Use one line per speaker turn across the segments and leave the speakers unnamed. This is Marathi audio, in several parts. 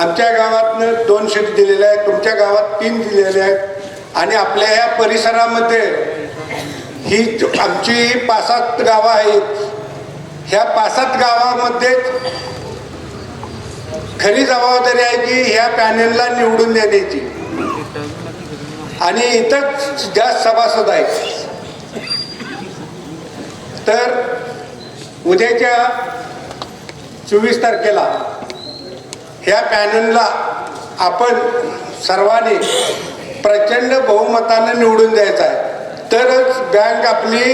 आमच्या गावातनं दोन सीट दिलेल्या आहेत तुमच्या गावात तीन दिलेल्या आहेत. आणि आपल्या ह्या परिसरामध्ये ही आमची पाच सात गावं आहेत ह्या पाच सात गावामध्येच खरी जबाबदारी आहे की ह्या पॅनेलला निवडून देण्याची. आणि इथंच जास्त सभासद आहेत. तर उद्याच्या चोवीस तारखेला ह्या पॅनलला आपण सर्वांनी प्रचंड बहुमतानं निवडून द्यायचं आहे. तरच बँक आपली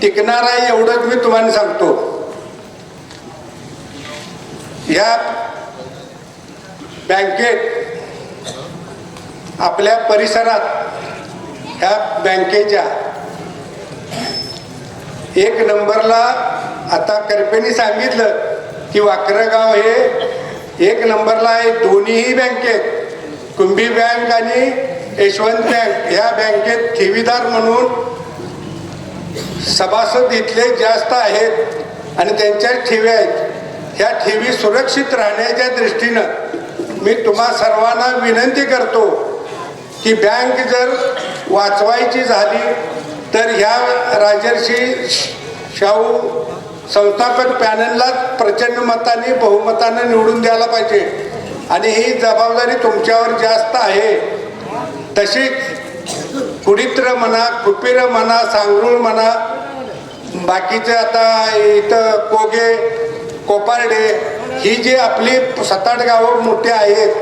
टिकणार आहे एवढंच मी तुम्हाला सांगतो. ह्या बँकेत आपल्या परिसरात ह्या बँकेच्या एक नंबरला आता करपेनी सांगितलं की वाकरगाव हे एक नंबरला आहे दोन्हीही बँकेत. कुंभी बँक आणि यशवंत बँक. ह्या बँकेत ठेवीदार म्हणून सभासद इथले जास्त आहेत आणि त्यांच्या ठेवी आहेत. ह्या ठेवी सुरक्षित राहण्याच्या दृष्टीनं मी तुम्हा सर्वांना विनंती करतो की बँक जर वाचवायची झाली तर ह्या राजर्षी शाहू संस्थापक पॅनलला प्रचंड मताने बहुमताने निवडून द्यायला पाहिजे. आणि ही जबाबदारी तुमच्यावर जास्त आहे. तशीच कुडित्र म्हणा कुपीर म्हणा सांगरूळ म्हणा बाकीचे आता इथं कोगे कोपारडे ही जी आपली सात गावं मोठी आहेत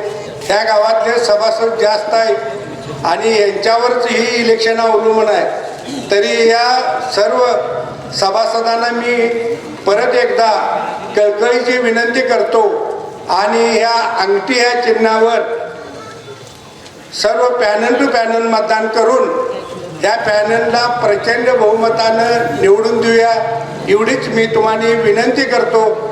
त्या गावातले सभासद जास्त आहेत. आणि यांच्यावरच ही इलेक्शन अवलंबून आहे तरी या सर्व सभासदांना मी परत एकदा कळकळीची विनंती करतो आणि ह्या अंगठी ह्या चिन्हावर सर्व पॅनल टू पॅनल मतदान करून या पॅनलला प्रचंड बहुमतानं निवडून देऊया. एवढीच मी तुम्हाला विनंती करतो.